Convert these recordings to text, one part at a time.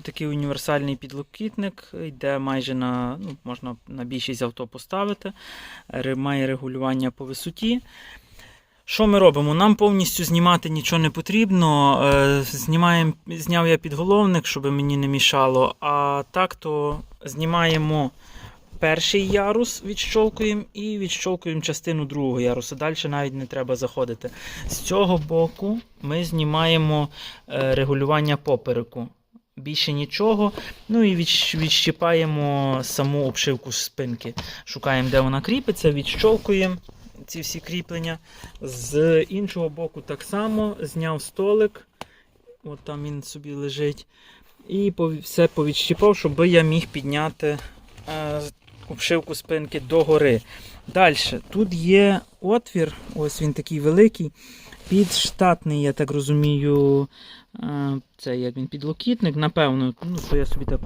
Такий універсальний підлокітник, йде майже на, ну, можна на більшість авто поставити, має регулювання по висоті. Що ми робимо? Нам повністю знімати нічого не потрібно. Е, Знімаємо, зняв я підголовник, щоб мені не мішало. А так то знімаємо перший ярус, відщолкуємо і відщолкуємо частину другого яруса. Далі навіть не треба заходити. З цього боку ми знімаємо е, регулювання попереку. Більше нічого. Ну і відщіпаємо саму обшивку спинки. Шукаємо, де вона кріпиться, відщолкуємо ці всі кріплення. З іншого боку так само зняв столик. От там він собі лежить. І все повідщіпав, щоб я міг підняти е, обшивку спинки догори. Далі, тут є отвір, ось він такий великий. Підштатний, я так розумію, е, це як він підлокітник, напевно, ну, що я собі так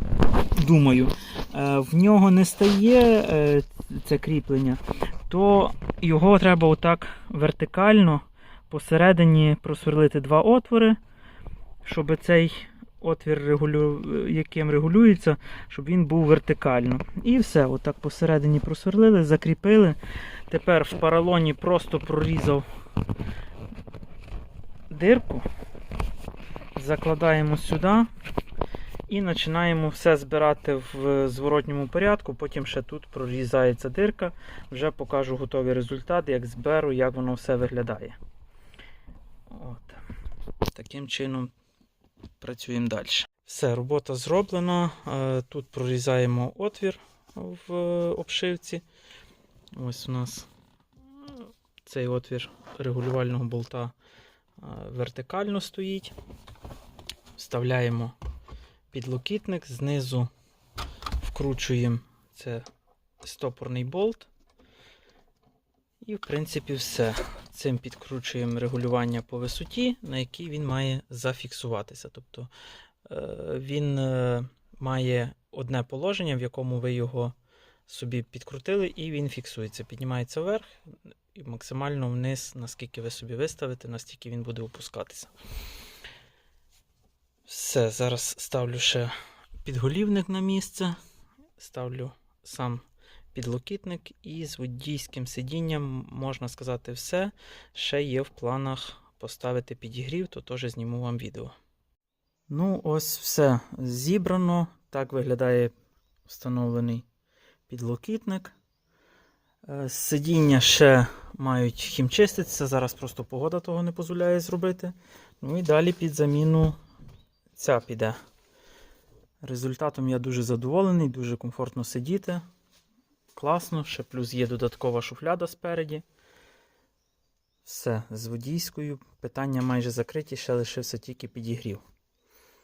думаю. Е, В нього не стає е, це кріплення, то його треба отак вертикально посередині просверлити два отвори, щоб цей отвір, регулю... яким регулюється, щоб він був вертикально. І все, отак посередині просверлили, закріпили. Тепер в паралоні просто прорізав дирку, закладаємо сюди і починаємо все збирати в зворотньому порядку. Потім ще тут прорізається дирка. Вже покажу готовий результат, як зберу, як воно все виглядає. От. Таким чином працюємо далі. Все, робота зроблена. Е, Тут прорізаємо отвір в обшивці. Ось у нас цей отвір регулювального болта е, вертикально стоїть. Вставляємо підлокітник, знизу вкручуємо це стопорний болт. І, в принципі, все. Цим підкручуємо регулювання по висоті, на якій він має зафіксуватися. Тобто е, він е, має одне положення, в якому ви його собі підкрутили, і він фіксується. Піднімається вверх і максимально вниз, наскільки ви собі виставите, настільки він буде опускатися. Все, зараз ставлю ще підголівник на місце, ставлю сам підлокітник і з водійським сидінням, можна сказати, все. Ще є в планах поставити підігрів, то теж зніму вам відео. Ну, ось все зібрано. Так виглядає встановлений підлокітник. Е, Сидіння ще мають хімчиститися, зараз просто погода того не дозволяє зробити. Ну і далі під заміну ця піде. Результатом я дуже задоволений, дуже комфортно сидіти. Класно, ще плюс є додаткова шуфляда спереді. Все, з водійською питання майже закриті, ще лишився тільки підігрів.